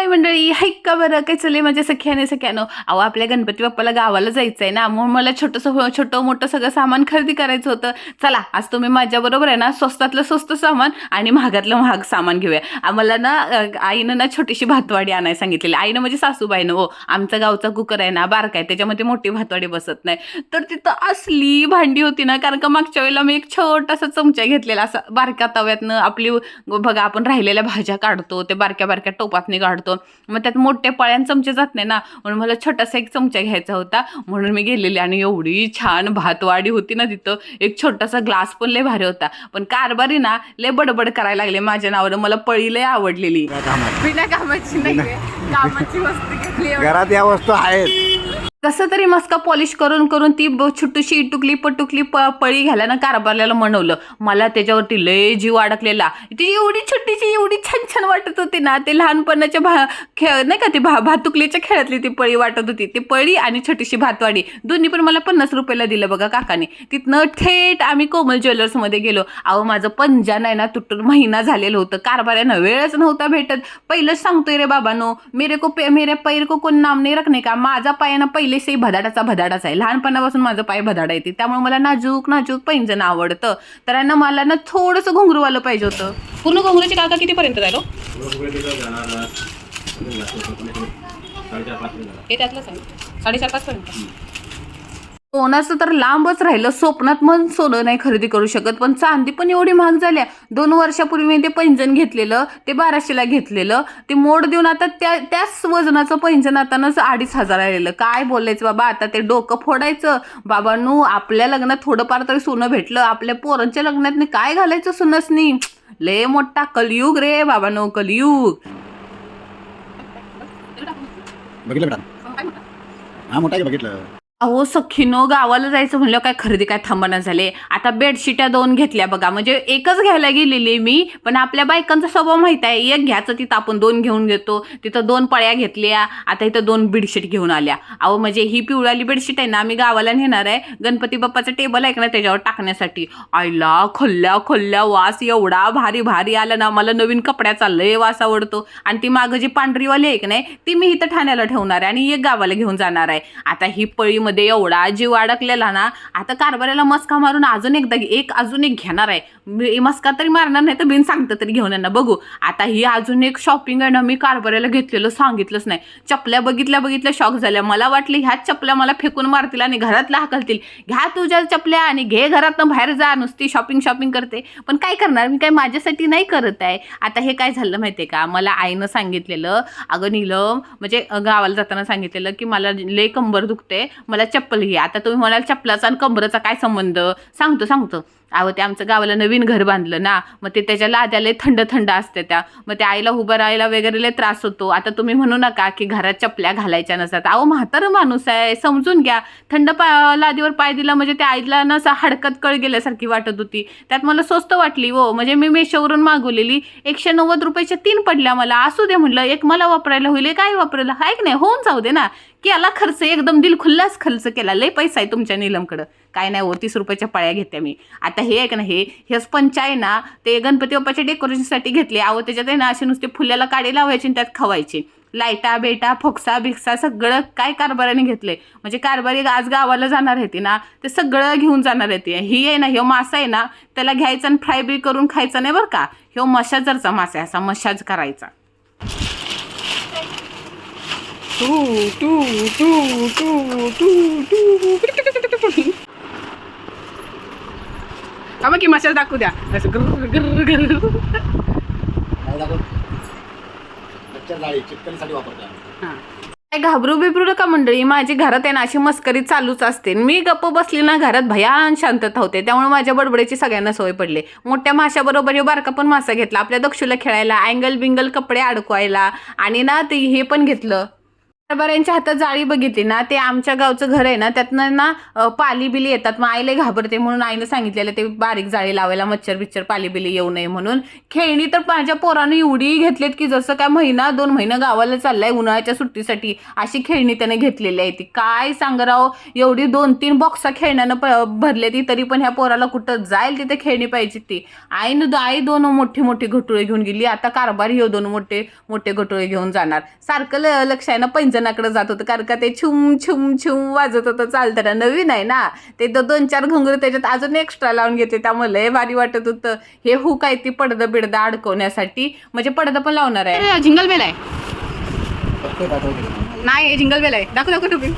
हाय मंडळी? हाय का बरं? काय चाललंय माझ्या सख्याने सख्यानं? अहो आपल्या गणपती बाप्पाला गावाला जायचं आहे ना म्हणून मला छोटंसं हो, छोटं मोठं सगळं सामान खरेदी करायचं होतं. चला आज तुम्ही माझ्याबरोबर आहे ना स्वस्तातलं स्वस्त सामान आणि महागातलं महाग सामान घेऊया. आम्हाला ना आईनं ना छोटीशी भातवाडी आणायला सांगितलेली. आईनं म्हणजे सासूबाईनं हो. आमचा गावचा कुकर आहे ना बारका आहे त्याच्यामध्ये मोठी भातवाडी बसत नाही. तर तिथं असली भांडी होती ना कारण का मागच्या वेळेला मी एक छोटासा चमचा घेतलेला असा बारक्या तव्यातनं आपली बघा आपण राहिलेल्या भाज्या काढतो ते बारक्या बारक्या टोपातनी काढतो. मग त्यात मोठ्या पळ्यान चमचे जात नाही ना. म्हणून मला छोटासा एक चमचा घ्यायचा होता. म्हणून मी गेलेली आणि एवढी छान भातवाडी होती ना तिथं. एक छोटासा ग्लास पण लय भारी होता. पण कारभारी ना लय बडबड करायला लागले माझ्या नावानं. मला पळी लय आवडलेली? बिना कामाची नाही कामाची वस्तू घेतली घरात या वस्तू आहेत. कसं तरी मस्का पॉलिश करून करून ती ब- छोटीशी इटुकली पटुकली प पळी घालायला कारभारल्याला म्हणवलं. मला त्याच्यावरती लय जीव अडकलेला. ती एवढी छोटीशी एवढी छान छान वाटत होती ना. ते लहानपणाच्या भा खेळ नाही का ती भा भातुकलीच्या खेळातली ती पळी वाटत होती. ती पळी आणि छोटीशी भातवाडी. दोन्ही पण मला पन्नास रुपयाला दिलं बघा काकाने. तिथनं थेट आम्ही कोमल ज्वेलर्समध्ये गेलो. अहो माझं पंजान आहे ना तुटून महिना झालेलं होतं. कारभाऱ्यानं वेळच नव्हता भेटत. पहिलंच सांगतोय रे बाबानो मेरे को पे मेरे पैर को कोण नाम नाही रखणे का? माझा पायानं पहिलं से भदाडाचा भदाडाच आहे. लहानपणापासून माझं पाय भदाडा येते. त्यामुळे मला नाजूक नाजूक पैंजण आवडतं. तर आहे ना मला ना थोडंसं घुंगरू आलं पाहिजे होतं. पूर्ण घुंगरूची काका कितीपर्यंत जायलो हे? त्यातलं सांग साडेचार पाच पर्यंत. सोन्याचं तर लांबच राहिलं. स्वप्नात मग सोनं नाही खरेदी करू शकत. पण चांदी पण एवढी महाग झाल्या दोन वर्षापूर्वी मी ते पैंजण घेतलेलं ते बाराशेला घेतलेलं. ते मोड देऊन आता त्या त्याच वजनाचं पैंजण आतानाच अडीच हजार आलेलं. काय बोलायचं बाबा? आता ते डोकं फोडायचं. बाबांनो आपल्या लग्नात थोडंफार तरी सोनं भेटलं. आपल्या पोरांच्या लग्नात काय घालायचं सोनसनी लय मोठा कलयुग रे बाबांनो कलयुग. बघितलं हा मोठा बघितलं? अहो सखीनो गावाला जायचं म्हणलं काय खरेदी काय थांबना झाले? आता बेडशीट्या दोन घेतल्या बघा. म्हणजे एकच घ्यायला गेलेली मी पण आपल्या बायकांचा स्वभाव माहीत आहे. एक घ्यायचं तिथं आपण दोन घेऊन घेतो तिथं दोन पळ्या घेतल्या आता इथं दोन बेडशीट घेऊन आल्या. अहो म्हणजे ही पिवळाली बेडशीट आहे ना आम्ही गावाला नेणार आहे. गणपती बाप्पाचं टेबल आहे का ना त्याच्यावर टाकण्यासाठी. आईला खोल्ल्या खोल्ल्या वास एवढा भारी भारी आला ना मला नवीन कपड्याचा लय वास आवडतो. आणि ती मागं जी पांढरीवाली आहे की नाही ती मी इथं ठाण्याला ठेवणार आहे आणि एक गावाला घेऊन जाणार आहे. आता ही पळी मध्ये एवढा जीव अडकलेला ना आता कारभाऱ्याला मस्का मारून अजून एकदा एक अजून एक घेणार आहे. मी मस्का तरी मारणार नाही तर बिन सांगतं तरी घेऊन येणार. बघू आता ही अजून एक शॉपिंग आहे ना मी कारभाऱ्याला घेतलेलं सांगितलंच नाही. चपल्या बघितल्या बघितल्या शॉक झाल्या. मला वाटलं ह्याच चपल्या मला फेकून मारतील आणि घरातला हाकलतील. घ्या तुझ्या चपल्या आणि घे घरातनं बाहेर जा नुसती शॉपिंग शॉपिंग करते. पण काय करणार? मी काय माझ्यासाठी नाही करत आहे. आता हे काय झालं माहिती आहे का? मला आईनं सांगितलेलं अगं नीलम म्हणजे गावाला जाताना सांगितलेलं की मला लय कंबर दुखते मला चप्पल घे. आता तुम्ही म्हणाल चप्पलाचा आणि कंबरचा काय संबंध? सांगतो सांगतो. अहो ते आमचं गावाला नवीन घर बांधलं ना. मग ते त्याच्या लाद्याला थंड थंड असते त्या. मग त्या आईला उभं राहायला वगैरे लय त्रास होतो. आता तुम्ही म्हणू नका की घरात चपल्या घालायच्या नसतात. अहो म्हातारं माणूस आहे. समजून घ्या. थंड पा लादीवर पाय दिला म्हणजे त्या आईला ना असं हडकत कळ गेल्यासारखी वाटत होती. त्यात मला स्वस्त वाटली हो. म्हणजे मी मेशोवरून मागवलेली. एकशे नव्वद रुपयाच्या तीन पडल्या मला. असू दे म्हटलं एक मला वापरायला होईल काय वापरायला. हाय की नाही? होऊन जाऊ दे ना. केला खर्च एकदम दिल खुल्लाच खर्च केला. लय पैसा आहे तुमच्या नीलमकडं. काय नाही हो तीस रुपयाच्या पाळ्या घेत्या मी. आता हे आहे ना हे हे स्पंच आहे ना ते गणपती बाप्पाच्या डेकोरेशनसाठी घेतले. आहो त्याच्यात आहे ना असे नुसते फुल्याला काढे लावायचे आणि त्यात खवायचे. लाईटा बेटा फोक्सा भिक्सा सगळं काय कारभाराने घेतले म्हणजे कारभारी आज गावाला जाणार आहे ती ना ते सगळं घेऊन जाणार आहे ती. ही आहे ना ह्यो मासा आहे ना त्याला घ्यायचा आणि फ्राय बी करून खायचा नाही बरं का. ह्यो मशाजरचा मासा आहे असा मशाज करायचा. टू टू टू टू टू टू का मग की मशाज दाखवू द्या. असं गर गर गर. काय हां. घाबरू बिबरू नका मंडळी माझी घरात आहे ना अशी मस्करी चालूच असते. मी गप्प बसली ना घरात भयान शांतता होते. त्यामुळे माझ्या बडबडीची सगळ्यांना सवय पडली. मोठ्या माशाबरोबर हे बारका पण मासा घेतला. आपल्या दक्षूला खेळायला अँगल बिंगल कपडे अडकवायला आणि ना ते हे पण घेतलं. कारभाऱ्यांच्या हातात जाळी बघितली ना ते आमच्या गावचं घर आहे ना त्यातनं ना पाली बिली येतात. मग आईला घाबरते म्हणून आईनं सांगितलेलं ते बारीक जाळी लावायला मच्छर बिच्छर पाली बिली येऊ नये म्हणून. खेळणी तर माझ्या पोरानं एवढी घेतलीत की जसं काय महिना दोन महिना गावाला चाललाय उन्हाळ्याच्या सुट्टीसाठी अशी खेळणी त्याने घेतलेली आहे ती. काय सांग राव एवढी दोन तीन बॉक्सा खेळण्यानं प भरले ती तरी पण ह्या पोराला कुठं जाईल तिथे खेळणी पाहिजे ती. आईनं आई दोन मोठी मोठी घटुळे घेऊन गेली. आता कारभारी हे दोन मोठे मोठे घटुळे घेऊन जाणार. सारखं ल- लक्ष आहे ना पैंजणाकडे जात होतं. कारण का ते छुम छुम छुम वाजत होतं. चालताना नवीन आहे ना. ते दो- दोन चार घुंगरू त्याच्यात अजून एक्स्ट्रा लावून घेते. त्यामुळे लय भारी वाटत होतं. हे हू काय ती पडदं बिडदं अडकवण्यासाठी. म्हणजे पडदं पण लावणार आहे. जिंगल बेल आहे. नाही जिंगल बेल आहे. दाखव दाखव टोपी.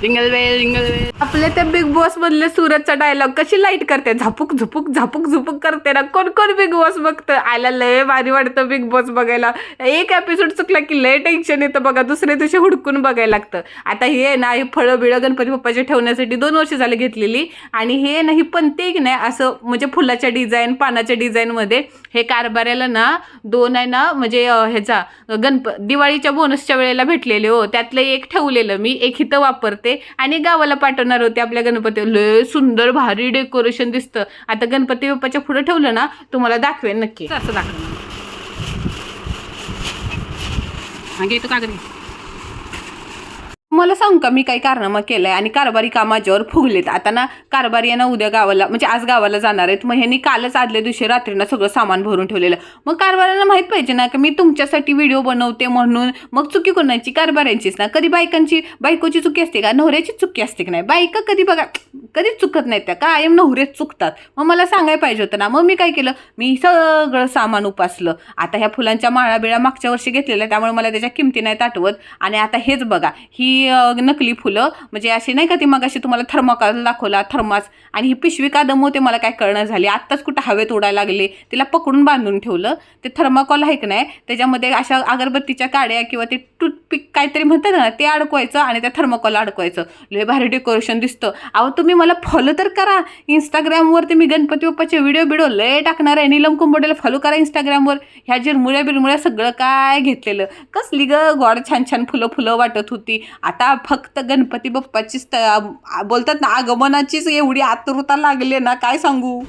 जिंगल बेल जिंगल बेल आपल्या त्या बिग बॉस मधले सुरतचा डायलॉग कशी लाइट करते? झापूक झुपूक झापूक झुपूक करते ना. कोण कोण बिग बॉस बघतं? आयला लय भारी वाटतं बिग बॉस बघायला. एक एपिसोड चुकला की लय टेन्शन येतं बघा. दुसऱ्या दिवशी हुडकून बघायला लागतं. आता हे आहे ना हे फळं बिळं गणपती बाप्पाचे ठेवण्यासाठी दोन वर्ष झाले घेतलेली. आणि हे ना ही पंते की नाही असं म्हणजे फुलाच्या डिझाईन पानाच्या डिझाईनमध्ये हे कारभाऱ्याला ना दोन आहे ना म्हणजे ह्याचा गणप दिवाळीच्या बोनसच्या वेळेला भेटलेले हो. त्यातलं एक ठेवलेलं मी. एक इथं वापरते. आणि गावाला पाठवणार होते आपल्या गणपती. लय सुंदर भारी डेकोरेशन दिसतं. आता गणपती बाप्पाच्या पुढे ठेवलं ना तुम्हाला दाखवेन नक्की. असं दाखवेन घे तू कागद मला सांगू का मी काही कारनामा केलाय आणि कारभारी का माझ्यावर फुगलेत? आता ना कारभारी यांना उद्या गावाला म्हणजे आज गावाला जाणार आहेत. मग ह्यांनी कालच आदल्या दिवशी रात्रीनं सगळं सामान भरून ठेवलेलं. मग कारभाऱ्यांना माहीत पाहिजे ना की मी तुमच्यासाठी व्हिडिओ बनवते म्हणून. मग चुकी कोणाची? कारभाऱ्यांचीच ना. कधी बायकांची बायकोची चुकी असते का? नवऱ्याची चुकी असते की नाही? बायका कधी बघा कधीच चुकत नाहीत त्या. कायम नवरेच चुकतात. मग मला सांगायला पाहिजे होतं ना. मग मी काय केलं? मी सगळं सामान उपासलं. आता ह्या फुलांच्या माळा बिळा मागच्या वर्षी घेतलेल्या त्यामुळे मला त्याच्या किमती नाहीत आठवत. आणि आता हेच बघा. ही नकली फुलं. म्हणजे अशी नाही का ती मग अशी तुम्हाला थर्माकाल दाखवला थर्मास. आणि ही पिशवी का दमवते मला काय कळणं झाली. आत्ताच कुठं हवेत उडायला लागले. तिला पकडून बांधून ठेवलं. ते थर्माकॉल आहे की नाही त्याच्यामध्ये अशा अगरबत्तीच्या काड्या किंवा ते टूथपिक काहीतरी म्हणतात ना ते अडकवायचं आणि त्या थर्माकॉल अडकवायचं. लय भारी डेकोरेशन दिसतं. अहो तुम्ही मला फॉलो तर करा. इंस्टाग्रामवरती मी गणपती बाप्पाचे व्हिडिओ बिडिओ लय टाकणार आहे. नीलम कुंबोडेला फॉलो करा इंस्टाग्रामवर ह्या जिरमुळ्या बिरमुळ्या सगळं काय घेतलेलं. कसली ग गॉड छान छान फुलं फुलं वाटत होती. आता आता फक्त गणपती बाप्पाचीच त- बोलतात ना आगमनाचीच एवढी आतुरता लागली ना काय सांगू?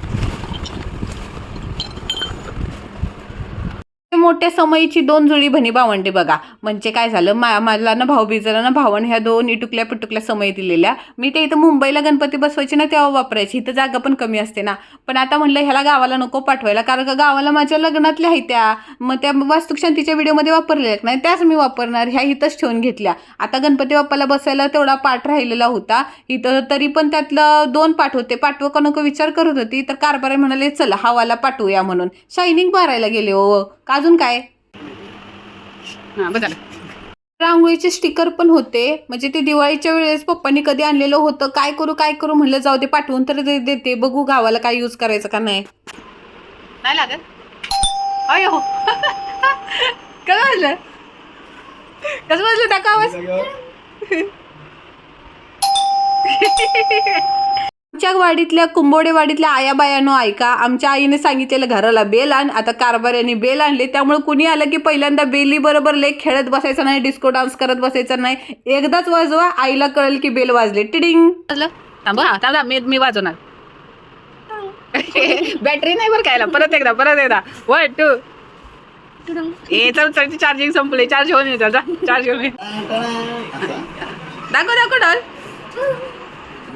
मोठ्या समयीची दोन जुळी बहिणी भावंडे बघा. म्हणजे काय झालं? मा मला ना भाऊबीजाला ना भावण ह्या दोन इटुकल्या पिटुकल्या समय दिलेल्या. मी ते इथं मुंबईला गणपती बसवायची ना तेव्हा वापरायची. इथं जागा पण कमी असते ना. पण आता म्हणलं ह्याला गावाला नको पाठवायला कारण का गावाला माझ्या लग्नातल्या आहेत त्या. मग त्या वास्तुकशांतीच्या व्हिडिओमध्ये वापरलेल्या आहेत नाही. त्याच मी वापरणार. ह्या इथंच ठेवून घेतल्या. आता गणपती बाप्पाला बसायला तेवढा पाठ राहिलेला होता. इथं तरी पण त्यातलं दोन पाठ होते. पाठवं का नको विचार करत होती. तर कारभारी म्हणाले चला हवाला पाठवूया म्हणून. शायनिंग मारायला गेले हो, हो. का अजून काय? रांगोळीचे स्टिकर पण होते. म्हणजे ते दिवाळीच्या वेळेस पप्पांनी कधी आणलेलं होतं. काय करू काय करू म्हणलं जाऊ दे पाठवून तर दे- देते. बघू गावाला काय यूज करायचं का नाही. नाही लागत? अय हो कसं वाजलं? कसं वाजलं टाका आवाज आमच्या वाडीतल्या कुंभोडे वाडीतल्या आया बायानो ऐका आमच्या आईने सांगितलेलं घराला बेल आण आता कारभाऱ्याने बेल आणले त्यामुळे कुणी आलं की पहिल्यांदा बेली बरोबर लेख खेळत बसायचं नाही डिस्को डान्स करत बसायचं नाही. एकदाच वाजवा आईला कळेल की बेल वाजले. टिडिंग! थांबा मी मी वाजवणार. बॅटरी नाही बरं कायला परत एकदा परत एकदा. वन टू ए चल चल चार्जिंग संपले. चार्ज होऊन येतात चार्ज होऊन दाखव दाखव डॉल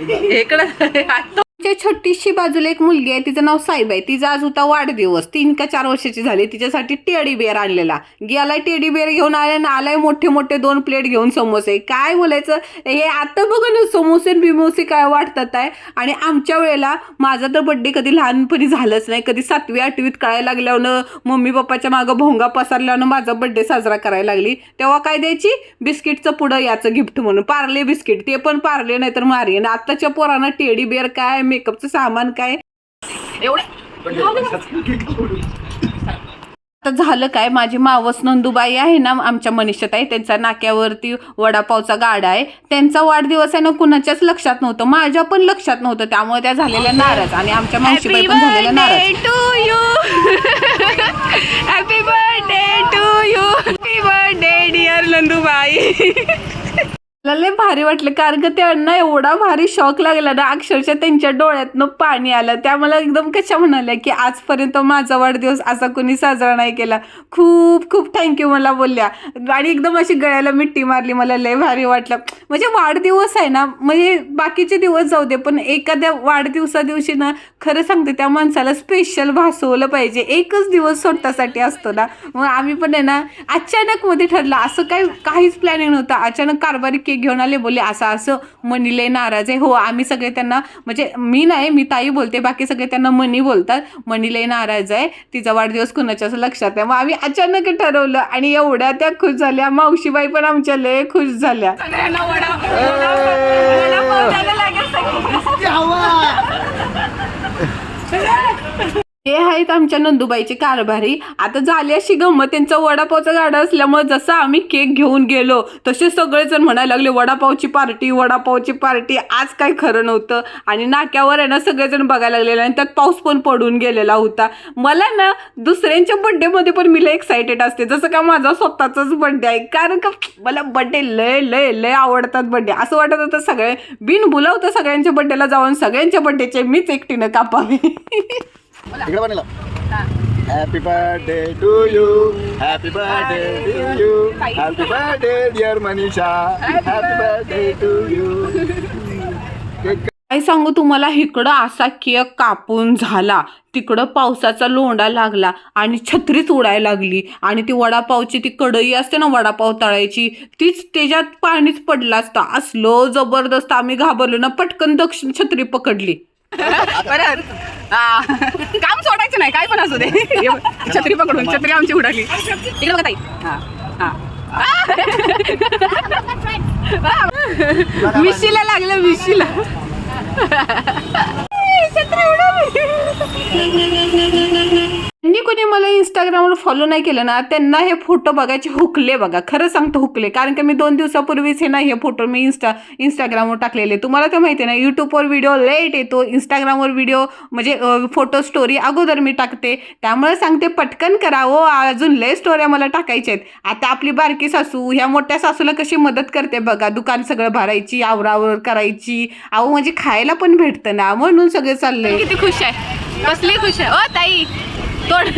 इकडं छोटीशी बाजूला एक मुलगी आहे तिचं नाव साईब आहे. तिचा आज होता वाढदिवस. तीन का चार वर्षाची झाली. तिच्यासाठी टेडी बेअर आणलेला. गेलाय टेडी बेअर घेऊन आलाय आणि आलाय मोठे मोठे दोन प्लेट घेऊन समोसे. काय बोलायचं? हे आता बघ ना समोसे आणि बिमोसे काय वाटतात आहे. आणि आमच्या वेळेला माझा तर बड्डे कधी लहानपणी झालंच नाही. कधी सातवी आठवीत कळायला लागल्यानं मम्मी पप्पाच्या मागं भोंगा पसरल्यानं माझा बड्डे साजरा करायला लागली. तेव्हा काय द्यायची? बिस्किटचं पुढं याचं गिफ्ट म्हणून. पार्ले बिस्किट. ते पण पार्ले नाही तर मारी आणि आत्ताच्या पोरांना टेडी बेअर काय? मेकअपचं सामान काय? तर झालं काय? माझी मावस नंदुबाई आहे ना आमच्या मनीषात आहे त्यांचा नाक्यावरती वडापावचा गाडा आहे. त्यांचा वाढदिवस आहे ना कुणाच्याच लक्षात नव्हतं. माझ्या पण लक्षात नव्हतं. त्यामुळे त्या झालेल्या नाराज. आणि आमच्या मावशीबाई पण झालेल्या नाराज. To you happy birthday to you happy birthday dear Nandubai. मला लय भारी वाटलं कारण का त्यांना एवढा भारी शॉक लागला ना अक्षरशः त्यांच्या डोळ्यातनं पाणी आलं. त्या मला एकदम कशा म्हणाल्या की आजपर्यंत माझा वाढदिवस असा कोणी साजरा नाही केला. खूप खूप थँक्यू मला बोलल्या. आणि एकदम अशी गळ्याला मिट्टी मारली मला लय भारी वाटलं. म्हणजे वाढदिवस आहे ना म्हणजे बाकीचे दिवस जाऊ दे पण एखाद्या वाढदिवसा दिवशी ना खरं सांगते त्या माणसाला स्पेशल भासवलं पाहिजे. एकच दिवस स्वतःसाठी असतो ना. मग आम्ही पण आहे ना अचानक मध्ये ठरलं. असं काही काहीच प्लॅनिंग नव्हतं. अचानक कारभारी केक घेऊन आले बोलले असं असं मनी लय नाराज आहे. हो आम्ही सगळे त्यांना म्हणजे मी नाही मी ताई बोलते बाकी सगळे त्यांना मनी बोलतात. मनी लय नाराज आहे तिचा वाढदिवस कुणाच्याच लक्षात आहे मग आम्ही अचानक ठरवलं आणि एवढ्या त्या खुश झाल्या. मावशीबाई पण आमच्या लय खुश झाल्या हे आहेत आमच्या नंदुबाईची कारभारी. आता झाली अशी गंमत त्यांचा वडापावचा गाडा असल्यामुळे जसं आम्ही केक घेऊन गेलो तसे सगळेजण म्हणायला लागले वडापावची पार्टी वडापावची पार्टी आज काय खरं नव्हतं. आणि नाक्यावर आहे ना सगळेजण बघायला लागलेले आणि त्यात पाऊस पण पडून गेलेला होता. मला ना दुसऱ्यांच्या बड्डेमध्ये पण मी लय एक्सायटेड असते. जसं का माझा स्वतःचाच बड्डे आहे. कारण का मला बड्डे लय लय लय आवडतात बड्डे असं वाटत होतं सगळे बिन बुलावतं सगळ्यांच्या बड्डेला जाऊन सगळ्यांच्या बड्डेचे मीच एकटीनं कापावे. इकडे बनला. Happy birthday to you happy birthday to you happy birthday dear Manisha happy birthday to you काय सांगू तुम्हाला इकडं असा केक कापून झाला. तिकडं पावसाचा लोंडा लागला आणि छत्रीच उडायला लागली. आणि ती वडापावची ती कढई असते ना वडापाव तळायची तीच त्याच्यात पाणीच पडलं असतं. असलो जबरदस्त आम्ही घाबरलो ना पटकन दक्षिण छत्री पकडली. परत. हा. काम सोडायचं नाही काय पण असू दे. बघ, छत्री पकडून छत्री आमची उडाली इकडे बघा ताई. हा हा. विशीला लागलं विशीला ज्यांनी कोणी मला इंस्टाग्रामवर फॉलो नाही केलं ना त्यांना हे फोटो बघायचे हुकले बघा. खरं सांगतो हुकले कारण की मी दोन दिवसापूर्वीच हे ना हे फोटो मी इंस्टा इंस्टाग्रामवर टाकलेले. तुम्हाला तर माहिती आहे ना यूट्यूबवर व्हिडिओ लेट येतो इंस्टाग्रामवर व्हिडिओ म्हणजे फोटो स्टोरी अगोदर मी टाकते. त्यामुळे सांगते पटकन करा हो, अजून लय स्टोऱ्या मला टाकायच्या आहेत. आता आपली बारकी सासू ह्या मोठ्या सासूला कशी मदत करते बघा. दुकान सगळं भरायची आवरावर करायची. अहो म्हणजे खायला पण भेटतं ना म्हणून सगळं चाललंय किती खुश आहे. कसली खुश आहे. ओ ताई. तोड.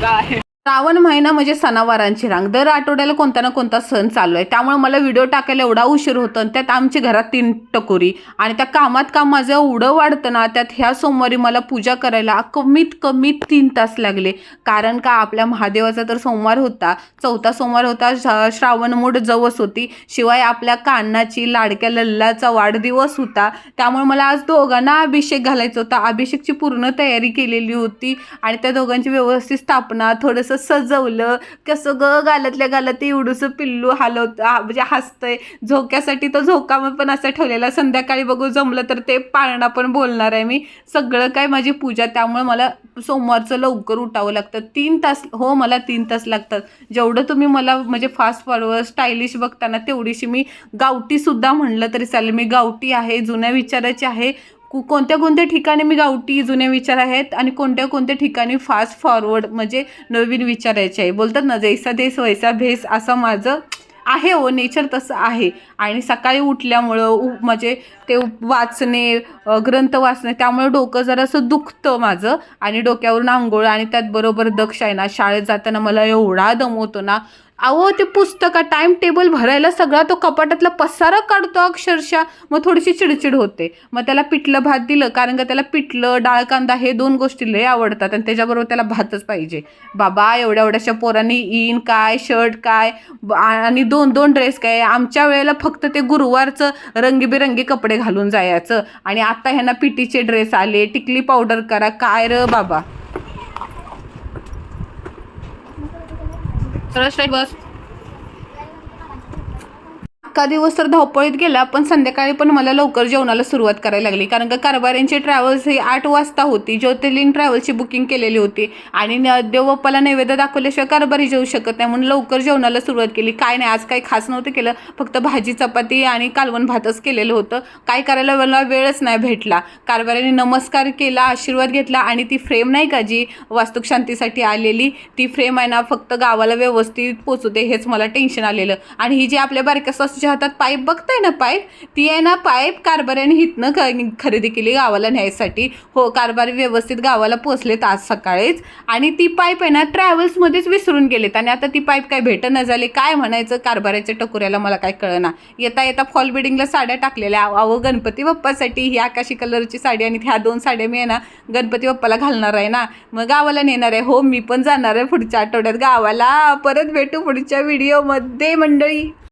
काय श्रावण महिना म्हणजे सणावारांची रांग. दर आठवड्याला कोणता ना कोणता सण चालू आहे. त्यामुळे मला व्हिडिओ टाकायला एवढा उशीर होतो आणि त्यात आमच्या घरात तीन टकोरी. आणि त्या कामात काम माझं एवढं वाढतं ना त्यात ह्या सोमवारी मला पूजा करायला कमीत कमी तीन तास लागले. कारण का? आपल्या महादेवाचा तर सोमवार होता. चौथा सोमवार होता. श्रावण मूड जवस होती. शिवाय आपल्या कान्नाची लाडक्या लल्लाचा वाढदिवस होता. त्यामुळे मला आज दोघांना अभिषेक घालायचा होता. अभिषेकची पूर्ण तयारी केलेली होती. आणि त्या दोघांची व्यवस्थित स्थापना थोडंसं सजवलं. कसं ग गालातल्या गालात एवढंसं पिल्लू हलवत म्हणजे हसतंय. झोक्यासाठी तर झोका मग पण असं ठेवलेला. संध्याकाळी बघू जमलं तर ते पाळणा पण बोलणार आहे मी. सगळं काय माझी पूजा त्यामुळे मला सोमवारचं लवकर उठावं लागतं. तीन तास हो मला तीन तास लागतात. जेवढं तुम्ही मला म्हणजे फास्ट फॉरवर्ड स्टायलिश बघताना तेवढीशी मी गावटीसुद्धा म्हणलं तरी चालेल. मी गावटी आहे जुन्या विचाराची आहे. कु- कोणत्या कोणत्या ठिकाणी मी गावठी जुने विचार आहेत आणि कोणत्या कोणत्या ठिकाणी फास्ट फॉरवर्ड म्हणजे नवीन विचारायचे आहे? बोलतात ना जैसा देश वैसा भेस असं माझं आहे हो नेचर तसं आहे. आणि सकाळी उठल्यामुळं उ- म्हणजे ते वाचणे ग्रंथ वाचणे त्यामुळे डोकं जरासं दुखतं माझं आणि डोक्यावरून आंघोळ आणि त्यात बरोबर दक्ष आहे ना शाळेत जाताना मला एवढा दमवतो ना अहो ते पुस्तकं टाइम टेबल भरायला सगळा तो कपाटातला पसारा काढतो अक्षरशः. मग थोडीशी चिडचिड होते. मग त्याला पिठलं भात दिलं कारण का त्याला पिठलं डाळ कांदा हे दोन गोष्टी लय आवडतात आणि त्याच्याबरोबर त्याला भातच पाहिजे. बाबा एवढ्या एवढ्याशा पोरांनी इन काय शर्ट काय आणि दोन दोन ड्रेस काय? आमच्या वेळेला फक्त ते गुरुवारचं रंगीबेरंगी कपडे घालून जायचं. आणि आता ह्यांना पिटीचे ड्रेस आले टिकली पावडर करा काय र बाबा? Rush right, boss. अख्खा दिवस तर धावपळीत गेला पण संध्याकाळी पण मला लवकर जेवणाला सुरुवात करायला लागली. कारण का कारभाऱ्यांची ट्रॅव्हल्स ही आठ वाजता होती. ज्योतिर्लिंग ट्रॅव्हल्सची बुकिंग केलेली होती. आणि न- देवबाप्पाला नैवेद्य दाखवल्याशिवाय कारभारी जेवू शकत नाही. म्हणून लवकर जेवणाला सुरुवात केली. काय नाही आज काही खास नव्हतं केलं. फक्त भाजी चपाती आणि कालवण भातच केलेलं होतं. काय करायला मला वेळच नाही भेटला. कारभाऱ्याने नमस्कार केला आशीर्वाद घेतला आणि ती फ्रेम नाही का जी वास्तुक शांतीसाठी आलेली ती फ्रेम आहे ना फक्त गावाला व्यवस्थित पोचू दे हेच मला टेन्शन आलेलं. आणि ही जी आपल्या बारक्या सासूच्या हातात पाईप बघताय ना पाईप? ती आहे ना पाईप कारभाऱ्याने हितनं ख- खरेदी केली गावाला न्यायसाठी. हो कारभारी व्यवस्थित गावाला पोचलेत आज सकाळीच. आणि ती पाईप आहे ना ट्रॅव्हल्समध्येच विसरून गेलेत. आणि आता ती पाईप काय भेटणं झाली काय म्हणायचं कारभाऱ्याच्या टकोऱ्याला मला काय कळना. येता येता फॉल बिडिंगला साड्या टाकलेल्या. अहो गणपती बाप्पासाठी ही आकाशी कलरची साडी आणि ह्या दोन साड्या मी आहे ना गणपती बाप्पाला घालणार आहे ना. मग गावाला नेणार आहे. हो मी पण जाणार आहे पुढच्या आठवड्यात गावाला. परत भेटू पुढच्या व्हिडिओमध्ये मंडळी.